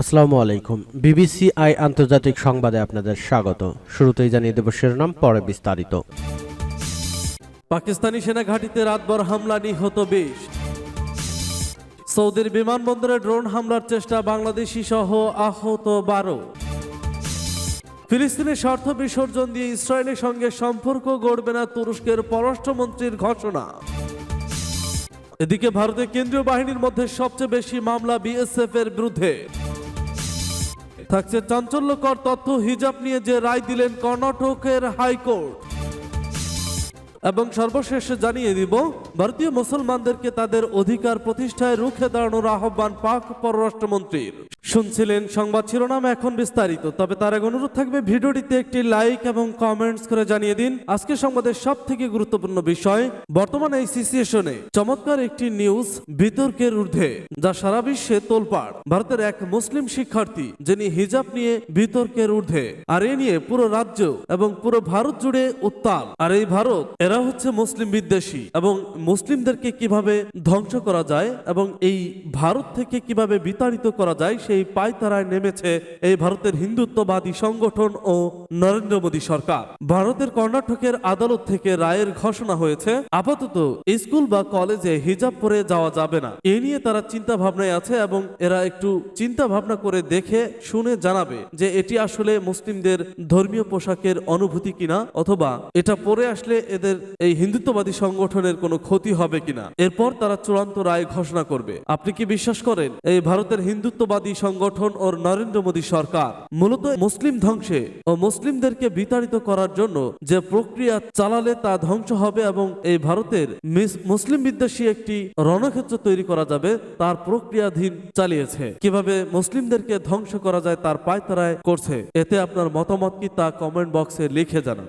আসসালামু আলাইকুম। BBC I আন্তর্জাতিক সংবাদে আপনাদের স্বাগত। শুরুতেই জানিয়ে দেব শিরোনাম, পরে বিস্তারিত। পাকিস্তানি সেনা ঘাঁটিতে রাতভর হামলা নিহত বিশ। সৌদির বিমানবন্দরে ড্রোন হামলার চেষ্টা বাংলাদেশি সহ আহত বারো। ফিলিস্তিনের স্বার্থ বিসর্জন দিয়ে ইসরায়েলের সঙ্গে সম্পর্ক গড়বে না তুরস্কের পররাষ্ট্রমন্ত্রীর ঘোষণা। এদিকে ভারতের কেন্দ্রীয় বাহিনীর মধ্যে সবচেয়ে বেশি মামলা বিএসএফ এর বিরুদ্ধে। থাকছে চাঞ্চল্যকর তথ্য হিজাব নিয়ে যে রায় দিলেন কর্ণাটকের হাইকোর্ট। এবং সর্বশেষ জানিয়ে দিব, ভারতীয় মুসলমানদেরকে তাদের অধিকার প্রতিষ্ঠায় রুখে দাঁড়ানোর আহ্বান পাক পররাষ্ট্রমন্ত্রীর। শুনছিলেন সংবাদ শিরোনাম এখন বিস্তারিত, তবে তার আগে অনুরোধ থাকবে ভিডিওটিতে একটি লাইক এবং কমেন্টস করে জানিয়ে দিন। আজকে সংবাদের সব থেকে গুরুত্বপূর্ণ বিষয়, বর্তমানে এই সিচুয়েশনে চমৎকার একটি নিউজ বিতর্কের ঊর্ধ্বে, যা সারা বিশ্বে তোলপাড়। ভারতের এক মুসলিম শিক্ষার্থী, যিনি হিজাব নিয়ে বিতর্কের ঊর্ধ্বে, আর এ নিয়ে পুরো রাজ্য এবং পুরো ভারত জুড়ে উত্তাল। আর এই ভারত, এরা হচ্ছে মুসলিম বিদ্বেষী এবং মুসলিমদেরকে কীভাবে ধ্বংস করা যায় এবং এই ভারত থেকে কীভাবে বিতাড়িত করা যায়, সেই পায়তারায় নেমেছে এই ভারতের হিন্দুত্ববাদী সংগঠন ও নরেন্দ্র মোদী সরকার। ভারতের কর্ণাটকের আদালত থেকে রায়ের ঘোষণা হয়েছে, আপাতত স্কুল বা কলেজে হিজাব পরে যাওয়া যাবে না। এ নিয়ে তারা চিন্তা ভাবনায় আছে এবং এরা একটু চিন্তা ভাবনা করে দেখে শুনে জানাবে যে এটি আসলে মুসলিমদের ধর্মীয় পোশাকের অনুভূতি কিনা অথবা এটা পরে আসলে এদের এই হিন্দুত্ববাদী সংগঠনের কোনো ক্ষতি হবে কিনা? এরপর তারা চূড়ান্ত রায় ঘোষণা করবে। আপনি কি বিশ্বাস করেন এই ভারতের হিন্দুত্ববাদী সংগঠন ও নরেন্দ্র মোদী সরকার মূলত মুসলিম ধ্বংসে ও মুসলিমদেরকে বিতাড়িত করার জন্য যে প্রক্রিয়া চালালে তা ধ্বংস হবে এবং এই ভারতের মুসলিম বিদ্বেষী একটি রণক্ষেত্র তৈরি করা যাবে, তার প্রক্রিয়াধীন চালিয়েছে। কীভাবে মুসলিমদেরকে ধ্বংস করা যায় তার পায়তারায় করছে, এতে আপনার মতামত কি তা কমেন্ট বক্সে লিখে জানান।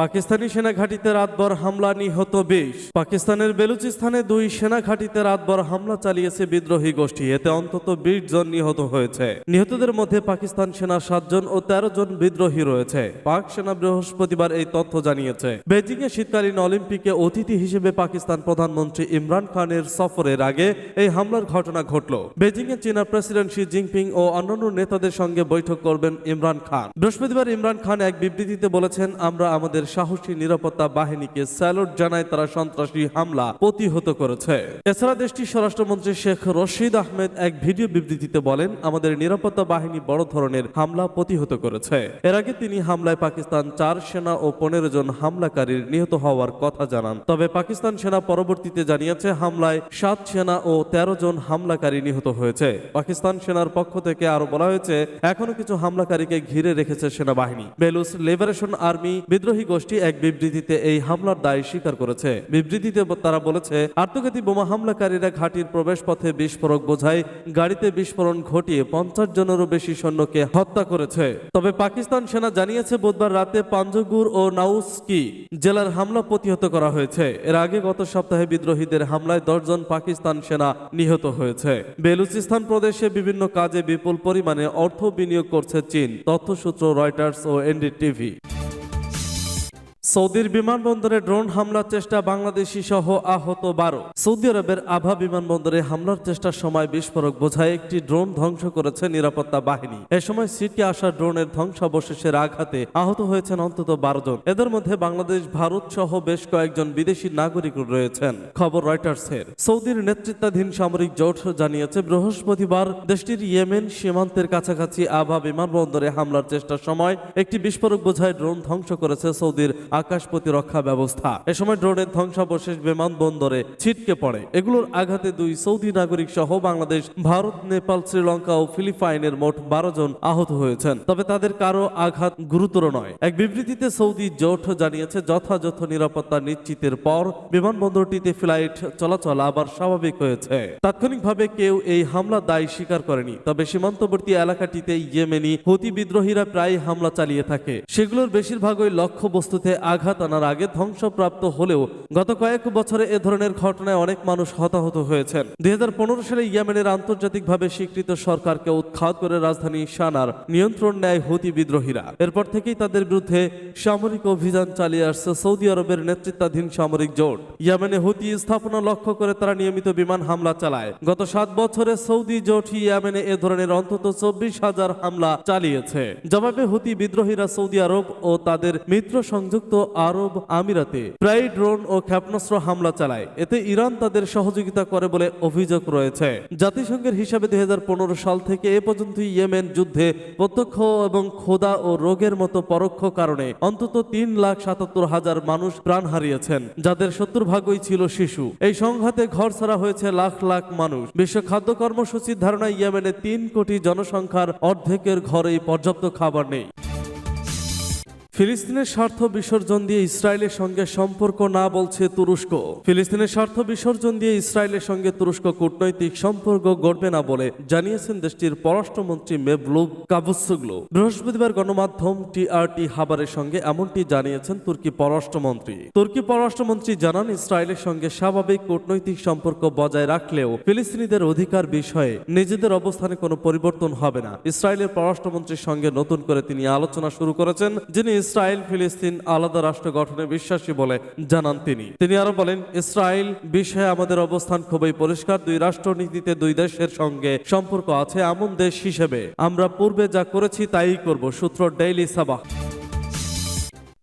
পাকিস্তানি সেনা ঘাঁটিতে রাতভর হামলা নিহত বিশ। পাকিস্তানের বেলুচিস্তানে দুই সেনা ঘাঁটিতে রাতভর হামলা চালিয়েছে বিদ্রোহী গোষ্ঠী। এতে অন্তত বিশ জন নিহত হয়েছে। নিহতদের মধ্যে পাকিস্তান সেনা সাতজন ও তেরো জন বিদ্রোহী রয়েছে। পাক সেনা বৃহস্পতিবার এই তথ্য জানিয়েছে। বেজিং এ শীতকালীন অলিম্পিকে অতিথি হিসেবে পাকিস্তান প্রধানমন্ত্রী ইমরান খানের সফরের আগে এই হামলার ঘটনা ঘটল। বেজিং এ চীনা প্রেসিডেন্ট শি জিনপিং ও অন্যান্য নেতাদের সঙ্গে বৈঠক করবেন ইমরান খান। বৃহস্পতিবার ইমরান খান এক বিবৃতিতে বলেছেন, আমরা আমাদের সাহসী নিরাপত্তা বাহিনীকে স্যালুট জানায় তারা সন্ত্রাসী হামলা প্রতিহত করেছে। এছাড়া দেশটির স্বরাষ্ট্রমন্ত্রী শেখ রশিদ আহমেদ এক ভিডিও বিবৃতিতে বলেন, আমাদের নিরাপত্তা বাহিনী বড় ধরনের হামলা প্রতিহত করেছে। এর আগে তিনি হামলায় পাকিস্তান চার সেনা ও পনেরো জন হামলাকারীর নিহত হওয়ার কথা জানান। তবে পাকিস্তান সেনা পরবর্তীতে জানিয়েছে, হামলায় সাত সেনা ও তেরো জন হামলাকারী নিহত হয়েছে। পাকিস্তান সেনার পক্ষ থেকে আরও বলা হয়েছে এখনও কিছু হামলাকারীকে ঘিরে রেখেছে সেনাবাহিনী। বেলুস লিবারেশন আর্মি বিদ্রোহী গোষ্ঠী এক বিবৃতিতে এই হামলার দায় স্বীকার করেছে। বিবৃতিতে তারা বলেছে, আত্মঘাতী বোমা হামলাকারীরা ঘাটির প্রবেশ পথে বিস্ফোরক বোঝায়, গাড়িতে বিস্ফোরণ ঘটিয়ে পঞ্চাশ জনেরও বেশি সৈন্যকে হত্যা করেছে। তবে পাকিস্তান সেনা জানিয়েছে, বুধবার রাতে পাঞ্জগুর ও নাউস্কি জেলার হামলা প্রতিহত করা হয়েছে। এর আগে গত সপ্তাহে বিদ্রোহীদের হামলায় দশজন পাকিস্তান সেনা নিহত হয়েছে। বেলুচিস্তান প্রদেশে বিভিন্ন কাজে বিপুল পরিমাণে অর্থ বিনিয়োগ করছে চীন, তথ্যসূত্র রয়টার্স ও এনডিটিভি। সৌদির বিমানবন্দরে ড্রোন হামলার চেষ্টা বাংলাদেশি সহ আহত বারো। সৌদি আরবের আভা বিমানবন্দরে হামলার চেষ্টার সময় বিস্ফোরক বোঝায় একটি ড্রোন ধ্বংস করেছে নিরাপত্তা বাহিনী। এ সময় সিটকে আসা ড্রোনের ধ্বংসাবশেষের আঘাতে আহত হয়েছেন অন্তত বারো জন। এদের মধ্যে বাংলাদেশ, ভারত সহ বেশ কয়েকজন বিদেশি নাগরিক রয়েছেন, খবর রয়টার্সের। সৌদির নেতৃত্বাধীন সামরিক জোট জানিয়েছে, বৃহস্পতিবার দেশটির ইয়েমেন সীমান্তের কাছাকাছি আভা বিমানবন্দরে হামলার চেষ্টার সময় একটি বিস্ফোরক বোঝায় ড্রোন ধ্বংস করেছে সৌদির আকাশ প্রতিরক্ষা ব্যবস্থা। এ সময় ড্রোনের ধ্বংসাবশেষ বিমানবন্দরে ছিটকে পড়ে। এগুলোর আঘাতে দুই সৌদি নাগরিক সহ বাংলাদেশ, ভারত, নেপাল, শ্রীলঙ্কা ও ফিলিপাইনের মোট বারো জন আহত হয়েছেন। তবে তাদের কারও আঘাত গুরুতর নয়। এক বিবৃতিতে সৌদি জোট জানিয়েছে, যথাযথ নিরাপত্তা নিশ্চিতের পর বিমানবন্দরটিতে ফ্লাইট চলাচল আবার স্বাভাবিক হয়েছে। তাৎক্ষণিকভাবে কেউ এই হামলা দায় স্বীকার করেনি। তবে সীমান্তবর্তী এলাকাটিতে ইয়েমেনি হুতি বিদ্রোহীরা প্রায় হামলা চালিয়ে থাকে। সেগুলোর বেশিরভাগই লক্ষ্যবস্তুতে আঘাত আনার আগে ধ্বংসপ্রাপ্ত হলেও গত কয়েক বছরে এ ধরনের ঘটনায় অনেক মানুষ হতাহত হয়েছেন। দুই সালে ইয়েমেনের আন্তর্জাতিকভাবে স্বীকৃত সরকারকে উৎখাত করে রাজধানী সানার নিয়ন্ত্রণ নেয় হুতি বিদ্রোহীরা। এরপর থেকেই তাদের বিরুদ্ধে সামরিক অভিযান চালিয়ে আসছে সৌদি আরবের নেতৃত্বাধীন সামরিক জোট। ইয়েমেনে হুতি স্থাপনা লক্ষ্য করে তারা নিয়মিত বিমান হামলা চালায়। গত সাত বছরে সৌদি জোট ইয়েমেনে এ ধরনের অন্তত চব্বিশ হাজার হামলা চালিয়েছে। জবাবে হুতি বিদ্রোহীরা সৌদি আরব ও তাদের মিত্র সংযুক্ত আরব আমিরাতে। প্রায় ড্রোন ও ক্ষেপণাস্ত্র হামলা চালায়। এতে ইরান তাদের সহযোগিতা করে বলে অভিযোগ রয়েছে। জাতিসংঘের হিসাবে দুই সাল থেকে এ পর্যন্ত ইয়েমেন যুদ্ধে প্রত্যক্ষ এবং খোদা ও রোগের মতো পরোক্ষ কারণে অন্তত তিন লাখ সাতাত্তর হাজার মানুষ প্রাণ হারিয়েছেন, যাদের সত্তর ভাগই ছিল শিশু। এই সংঘাতে ঘর ছাড়া হয়েছে লাখ লাখ মানুষ। বিশ্ব খাদ্য কর্মসূচির ধারণায় ইয়েমেনে তিন কোটি জনসংখ্যার অর্ধেকের ঘরেই পর্যাপ্ত খাবার নেই। ফিলিস্তিনের স্বার্থ বিসর্জন দিয়ে ইসরায়েলের সঙ্গে সম্পর্ক না বলছে তুরস্ক। ফিলিস্তিনের স্বার্থ বিসর্জন দিয়ে ইসরায়েলের সঙ্গে তুরস্ক কূটনৈতিক সম্পর্ক গড়বে না বলে জানিয়েছেন দেশটির পররাষ্ট্রমন্ত্রী মেভলুব কাবুসুগলু বৃহস্পতিবার গণমাধ্যম টিআরটি হাবারের সঙ্গে এমনটি জানিয়েছেন তুর্কি পররাষ্ট্রমন্ত্রী। তুর্কি পররাষ্ট্রমন্ত্রী জানান, ইসরায়েলের সঙ্গে স্বাভাবিক কূটনৈতিক সম্পর্ক বজায় রাখলেও ফিলিস্তিনিদের অধিকার বিষয়ে নিজেদের অবস্থানে কোনো পরিবর্তন হবে না। ইসরায়েলের পররাষ্ট্রমন্ত্রীর সঙ্গে নতুন করে তিনি আলোচনা শুরু করেছেন, যিনি ইসরায়েল ফিলিস্তিন আলাদা রাষ্ট্র গঠনে বিশ্বাসী বলে জানান তিনি। তিনি আরও বলেন, ইসরায়েল বিষয়ে আমাদের অবস্থান খুবই পরিষ্কার। দুই রাষ্ট্রনীতিতে দুই দেশের সঙ্গে সম্পর্ক আছে এমন দেশ হিসেবে। আমরা পূর্বে যা করেছি তাই করব। সূত্র ডেইলি সাবাহ।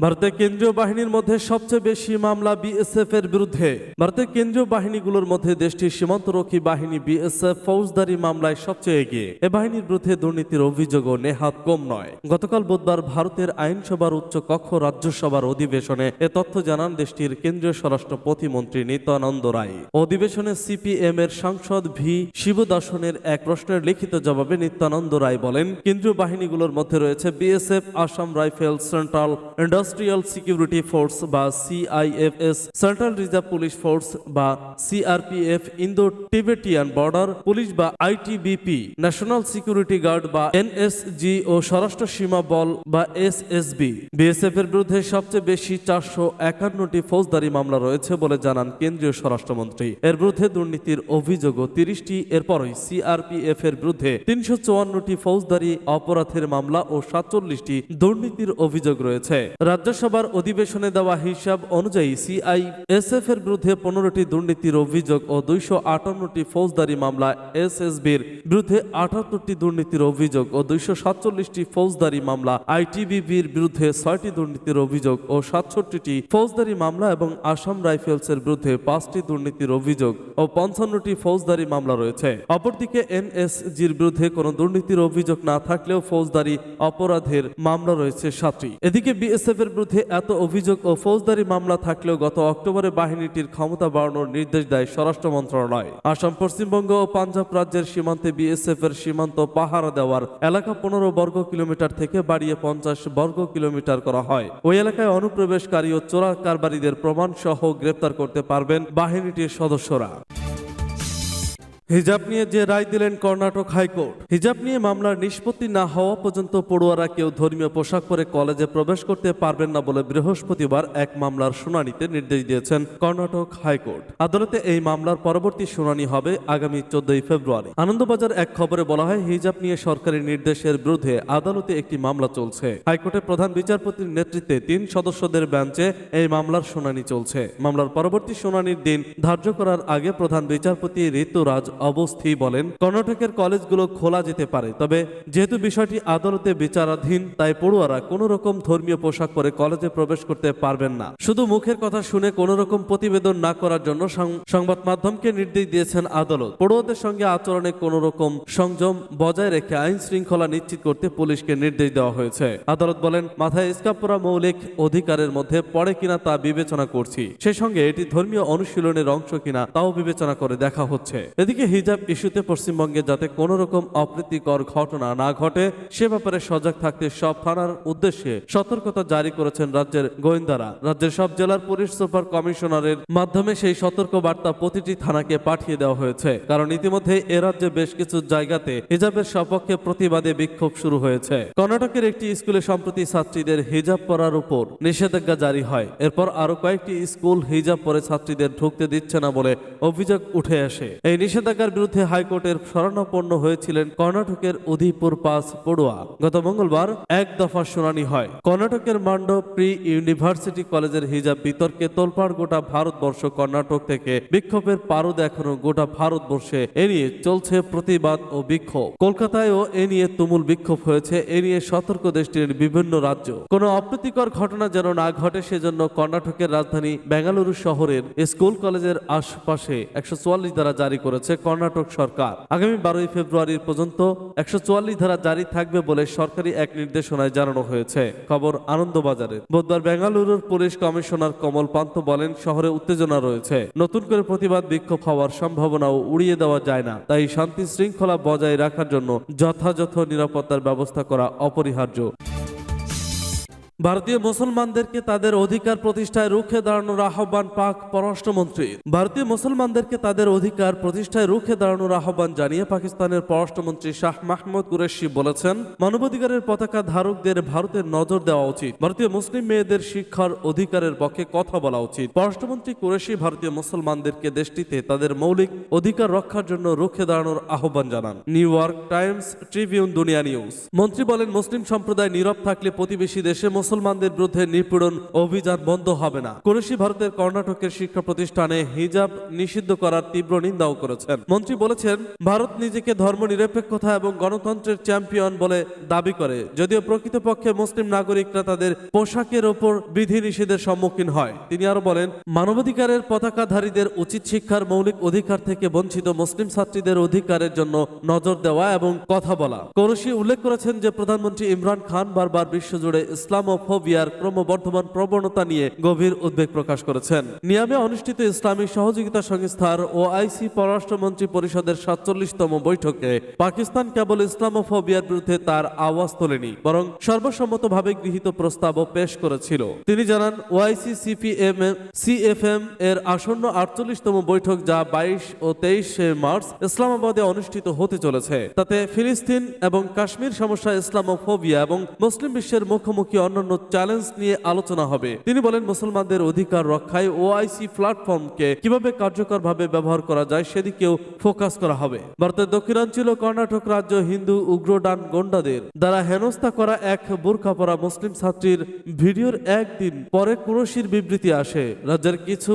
ভারতের কেন্দ্রীয় বাহিনীর মধ্যে সবচেয়ে বেশি মামলা বিএসএফ এর বিরুদ্ধে। ভারতের কেন্দ্রীয় বাহিনীগুলোর মধ্যে দেশটির সীমান্তরক্ষী বাহিনী বিএসএফ ফৌজদারি মামলায় সবচেয়ে এগিয়ে। এ বাহিনীর বিরুদ্ধে দুর্নীতির অভিযোগও নেহাত কম নয়। গতকাল বুধবার ভারতের আইনসভার উচ্চ কক্ষ রাজ্যসভার অধিবেশনে এ তথ্য জানান দেশটির কেন্দ্রীয় স্বরাষ্ট্র প্রতিমন্ত্রী নিত্যানন্দ রায়। অধিবেশনে সিপিএম এর সাংসদ ভি শিবদাসনের এক প্রশ্নের লিখিত জবাবে নিত্যানন্দ রায় বলেন, কেন্দ্রীয় বাহিনীগুলোর মধ্যে রয়েছে BSF Assam rifle central industrial security force বা CIFS central reserve police force বা CRPF Indo Tibetan border police বা আইটিবিপি ন্যাশনাল সিকিউরিটি গার্ড বা এনএসজি ও স্বরাষ্ট্র সীমা বল বা এসএসবি বিএসএফ এর বিরুদ্ধে সবচেয়ে বেশি চারশো একান্নটি ফৌজদারি মামলা রয়েছে বলে জানান কেন্দ্রীয় স্বরাষ্ট্রমন্ত্রী। এর বিরুদ্ধে দুর্নীতির অভিযোগও তিরিশটি। এরপরই সিআরপিএফ এর বিরুদ্ধে তিনশো চুয়ান্নটি ফৌজদারি অপরাধের মামলা ও সাতচল্লিশটি দুর্নীতির অভিযোগ রয়েছে। রাজ্যসভার অধিবেশনে দেওয়া হিসাব অনুযায়ী সিআইএসএফ এর বিরুদ্ধে পনেরোটি দুর্নীতির অভিযোগ ও দুইশো আটান্নটি ফৌজদারি মামলা এসএসবির বিরুদ্ধে আটাত্তরটি দুর্নীতির অভিযোগ ও দুইশো সাতচল্লিশটি ফৌজদারি মামলা আইটিবিবির বিরুদ্ধে ছয়টি দুর্নীতির অভিযোগ ও সাতষট্টিটি ফৌজদারি মামলা এবং আসাম রাইফেলসের বিরুদ্ধে পাঁচটি দুর্নীতির অভিযোগ ও পঞ্চান্নটি ফৌজদারি মামলা রয়েছে। অপরদিকে এনএসজির বিরুদ্ধে কোনো দুর্নীতির অভিযোগ না থাকলেও ফৌজদারি অপরাধের মামলা রয়েছে সাতটি। এদিকে বিএসএফ এর বিরুদ্ধে এত অভিযোগ ও ফৌজদারি মামলা থাকলেও গত অক্টোবরে বাহিনীটির ক্ষমতা বাড়ানোর নির্দেশ দেয় স্বরাষ্ট্র মন্ত্রণালয়। আসাম, পশ্চিমবঙ্গ ও পাঞ্জাব রাজ্যের সীমান্তে বিএসএফ এর সীমান্ত পাহারা দেওয়ার এলাকা পনেরো বর্গ কিলোমিটার থেকে বাড়িয়ে পঞ্চাশ বর্গ কিলোমিটার করা হয়। ওই এলাকায় অনুপ্রবেশকারী ও চোরা কারবারীদের প্রমাণ সহ গ্রেপ্তার করতে পারবেন বাহিনীটির সদস্যরা। হিজাব নিয়ে যে রায় দিলেন কর্ণাটক হাইকোর্ট, হিজাব নিয়ে মামলার নিষ্পত্তি না হওয়া পর্যন্ত পড়ুয়ারা কেউ ধর্মীয় পোশাক পরে কলেজে প্রবেশ করতে পারবেন না বলে বৃহস্পতিবার এক মামলার শুনানিতে নির্দেশ দিয়েছেন কর্ণাটক হাইকোর্ট। আদালতে এই মামলার পরবর্তী শুনানি হবে আগামী চোদ্দই ফেব্রুয়ারি। আনন্দবাজার এক খবরে বলা হয়, হিজাব নিয়ে সরকারি নির্দেশের বিরুদ্ধে আদালতে একটি মামলা চলছে। হাইকোর্টের প্রধান বিচারপতির নেতৃত্বে তিন সদস্যদের বেঞ্চে এই মামলার শুনানি চলছে। মামলার পরবর্তী শুনানির দিন ধার্য করার আগে প্রধান বিচারপতি ঋতুরাজ অবস্থি বলেন, কর্ণাটকের কলেজগুলো খোলা যেতে পারে, তবে যেহেতু বিষয়টি আদালতে বিচারাধীন, তাই পড়ুয়ারা কোনো রকম ধর্মীয় পোশাক পরে কলেজে প্রবেশ করতে পারবেন না। শুধু মুখের কথা শুনে কোনো রকম প্রতিবেদন না করার জন্য সংবাদ মাধ্যমকে নির্দেশ দিয়েছেন আদালত। পড়ুয়াদের সঙ্গে আচরণে কোনো রকম সংযম বজায় রেখে আইন শৃঙ্খলা নিশ্চিত করতে পুলিশকে নির্দেশ দেওয়া হয়েছে। আদালত বলেন, মাথায় স্কাপ পরা মৌলিক অধিকারের মধ্যে পড়ে কিনা তা বিবেচনা করছি। সেই সঙ্গে এটি ধর্মীয় অনুশীলনের অংশ কিনা তাও বিবেচনা করে দেখা হচ্ছে। এদিকে হিজাব ইস্যুতে পশ্চিমবঙ্গে যাতে কোনো রকম অপ্রীতিকর ঘটনা না ঘটে, সে ব্যাপারে সজাগ থাকতে সব থানার উদ্দেশ্যে সতর্কতা জারি করেছেন রাজ্যের গোয়েন্দারা। রাজ্যের সব জেলার পুলিশ সুপার কমিশনারের মাধ্যমে সেই সতর্ক বার্তা প্রতিটি থানাকে পাঠিয়ে দেওয়া হয়েছে। কারণ ইতিমধ্যে এ রাজ্যে বেশ কিছু জায়গাতে হিজাবের সপক্ষে প্রতিবাদে বিক্ষোভ শুরু হয়েছে। কর্ণাটকের একটি স্কুলে সম্প্রতি ছাত্রীদের হিজাব পরার উপর নিষেধাজ্ঞা জারি হয়। এরপর আরও কয়েকটি স্কুল হিজাব পরে ছাত্রীদের ঢুকতে দিচ্ছে না বলে অভিযোগ উঠে আসে। এই নিষেধাজ্ঞার বিরুদ্ধে হাইকোর্টের শরণাপন্ন হয়েছিলেন কর্ণাটকের উদয়পুর পাস পড়ুয়া। গত মঙ্গলবার এক দফা শুনানি হয়। কর্ণাটকের মান্ড প্রি ইউনিভার্সিটি কলেজের হিজাব বিতর্কে তোলপাড় গোটা ভারতবর্ষ কর্ণাটক থেকে বিক্ষোভের পারদ এখনও গোটা ভারতবর্ষে। এ নিয়ে চলছে প্রতিবাদ ও বিক্ষোভ। কলকাতায়ও এ নিয়ে তুমুল বিক্ষোভ হয়েছে। এ নিয়ে সতর্ক দেশটির বিভিন্ন রাজ্য। কোনো অপ্রীতিকর ঘটনা যেন না ঘটে সেজন্য কর্ণাটকের রাজধানী বেঙ্গালুরু শহরের স্কুল কলেজের আশপাশে একশো চুয়াল্লিশ ধারা জারি করেছে কর্ণাটক সরকার। আগামী বারোই ফেব্রুয়ারির পর্যন্ত একশো চুয়াল্লিশ ধারা জারি থাকবে বলে সরকারি এক নির্দেশনায় জানানো হয়েছে। খবর আনন্দবাজারে বুধবার বেঙ্গালুরুর পুলিশ কমিশনার কমল পান্ত বলেন, শহরে উত্তেজনা রয়েছে। নতুন করে প্রতিবাদ বিক্ষোভ হওয়ার সম্ভাবনাও উড়িয়ে দেওয়া যায় না। তাই শান্তি শৃঙ্খলা বজায় রাখার জন্য যথাযথ নিরাপত্তার ব্যবস্থা করা অপরিহার্য। ভারতীয় মুসলমানদেরকে তাদের অধিকার প্রতিষ্ঠায় রুখে দাঁড়ানোর আহ্বান পাক পররাষ্ট্রমন্ত্রী ভারতীয় মুসলমানদেরকে তাদের অধিকার প্রতিষ্ঠায় রুখে দাঁড়ানোর আহ্বান জানিয়ে পাকিস্তানের পররাষ্ট্রমন্ত্রী শাহ মাহমুদ কুরেশি বলেছেন, মানবাধিকারের পতাকা ধারকদের ভারতের নজর দেওয়া উচিত। ভারতীয় মুসলিম মেয়েদের শিক্ষার অধিকারের পক্ষে কথা বলা উচিত। পররাষ্ট্রমন্ত্রী কুরেশি ভারতীয় মুসলমানদেরকে দেশটিতে তাদের মৌলিক অধিকার রক্ষার জন্য রুখে দাঁড়ানোর আহ্বান জানান। New York Times Tribune, Dunya news. মন্ত্রী বলেন, মুসলিম সম্প্রদায় নীরব থাকলে প্রতিবেশী দেশে মুসলমানদের বিরুদ্ধে নিপীড়ন অভিযান বন্ধ হবে না। কুরেশি ভারতের কর্ণাটকের শিক্ষা প্রতিষ্ঠানে হিজাব নিষিদ্ধ করার তীব্র নিন্দাও করেছেন। মন্ত্রী বলেছেন, ভারত নিজেকে ধর্ম নিরপেক্ষতা এবং গণতন্ত্রের চ্যাম্পিয়ন বলে দাবি করে, যদিও প্রকৃতপক্ষে মুসলিম নাগরিকরা তাদের পোশাকের ওপর বিধি নিষেধের সম্মুখীন হয়। তিনি আরও বলেন, মানবাধিকারের পতাকাধারীদের উচিত শিক্ষার মৌলিক অধিকার থেকে বঞ্চিত মুসলিম ছাত্রীদের অধিকারের জন্য নজর দেওয়া এবং কথা বলা। কৌরশি উল্লেখ করেছেন যে প্রধানমন্ত্রী ইমরান খান বারবার বিশ্বজুড়ে ইসলামোফোবিয়ার ক্রমবর্ধমান প্রবণতা নিয়ে গভীর উদ্বেগ প্রকাশ করেছেন। নিয়ামে অনুষ্ঠিত ইসলামী সহযোগিতা সংস্থার ওআইসি পররাষ্ট্রমন্ত্রী পরিষদের সাতচল্লিশতম বৈঠকে পাকিস্তান কেবল ইসলামোফোবিয়ার বিরুদ্ধে তার আওয়াজ তোলেনি, বরং সর্বসম্মতভাবে গৃহীত প্রস্তাবও পেশ করেছিল। তিনি জানান, ওআইসি সিপিএম সিএফএম এর আসন্ন আটচল্লিশতম বৈঠক যা বাইশ ও তেইশে মার্চ ইসলামাবাদে অনুষ্ঠিত হতে চলেছে। তাতে ফিলিস্তিন এবং কাশ্মীর সমস্যা ইসলামোফোবিয়া এবং মুসলিম বিশ্বের মুখোমুখি অন্যান্য চ্যালেঞ্জ নিয়ে আলোচনা হবে। তিনি বলেন, মুসলমানদের অধিকার রক্ষায় ওআইসি প্ল্যাটফর্মকে কীভাবে কার্যকরভাবে ব্যবহার করা যায় সেদিকেও ফোকাস করা হবে। ভারতের দক্ষিণাঞ্চল কর্ণাটক রাজ্য হিন্দু উগ্রডান গন্ডাদের দ্বারা হেনস্থা করা এক বোরখা পরা মুসলিম ছাত্রীর ভিডিওর একদিন পরে কুরশির বিবৃতি আসে। রাজ্যের কিছু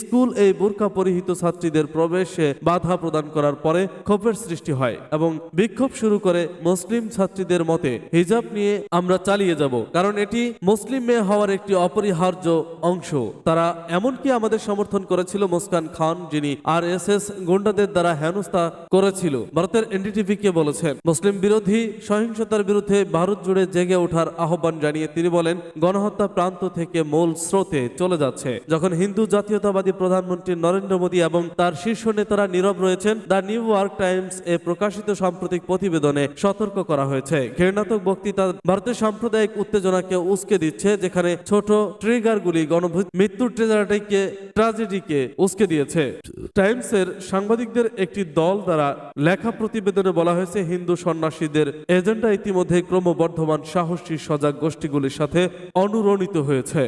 স্কুল এই বোরখা পরিহিত ছাত্রীদের প্রবেশে বাধা প্রদান করার পরে ক্ষোভের সৃষ্টি হয় এবং বিক্ষোভ শুরু করে মুসলিম ছাত্রীদের মতে, হিজাব নিয়ে আমরা চালিয়ে যাব। কারণ এটি মুসলিম মেয়ে হওয়ার একটি অপরিহার্য অংশ। তারা এমনকি আমাদের সমর্থন করেছিল মুস্কান খান, যিনি আর এস এস গুন্ডাদের দ্বারা হেনস্থা করেছিল। ভারতের এনডিটিভি কে বলেছেন, মুসলিম বিরোধী সহিংসতার বিরুদ্ধে ভারত জুড়ে জেগে ওঠার আহ্বান জানিয়ে তিনি বলেন, গণহত্যা প্রান্ত থেকে মূল স্রোতে চলে যাচ্ছে। যখন হিন্দু জাতীয়তাবাদী প্রধানমন্ত্রী নরেন্দ্র মোদী এবং তার শীর্ষ নেতারা নীরব রয়েছেন, দ্য নিউ ইয়র্ক টাইমস এ প্রকাশিত সাম্প্রতিক প্রতিবেদনে সতর্ক করা হয়েছে। ঘৃণাত্মক বক্তৃতা, ভারতের সাম্প্রদায়িক উত্তেজনাকে উস্কে দিচ্ছে, যেখানে ছোট ট্রিগারগুলি গুলি মৃত্যুর ট্রেজারটিকে, ট্রাজেডিকে উস্কে দিয়েছে। টাইমসের সাংবাদিকদের একটি দল দ্বারা লেখা প্রতিবেদনে বলা হয়েছে, হিন্দু সন্ন্যাসীদের এজেন্ডা ইতিমধ্যে ক্রমবর্ধমান সাহসী, সজাগ গোষ্ঠীগুলির সাথে অনুরণিত হয়েছে।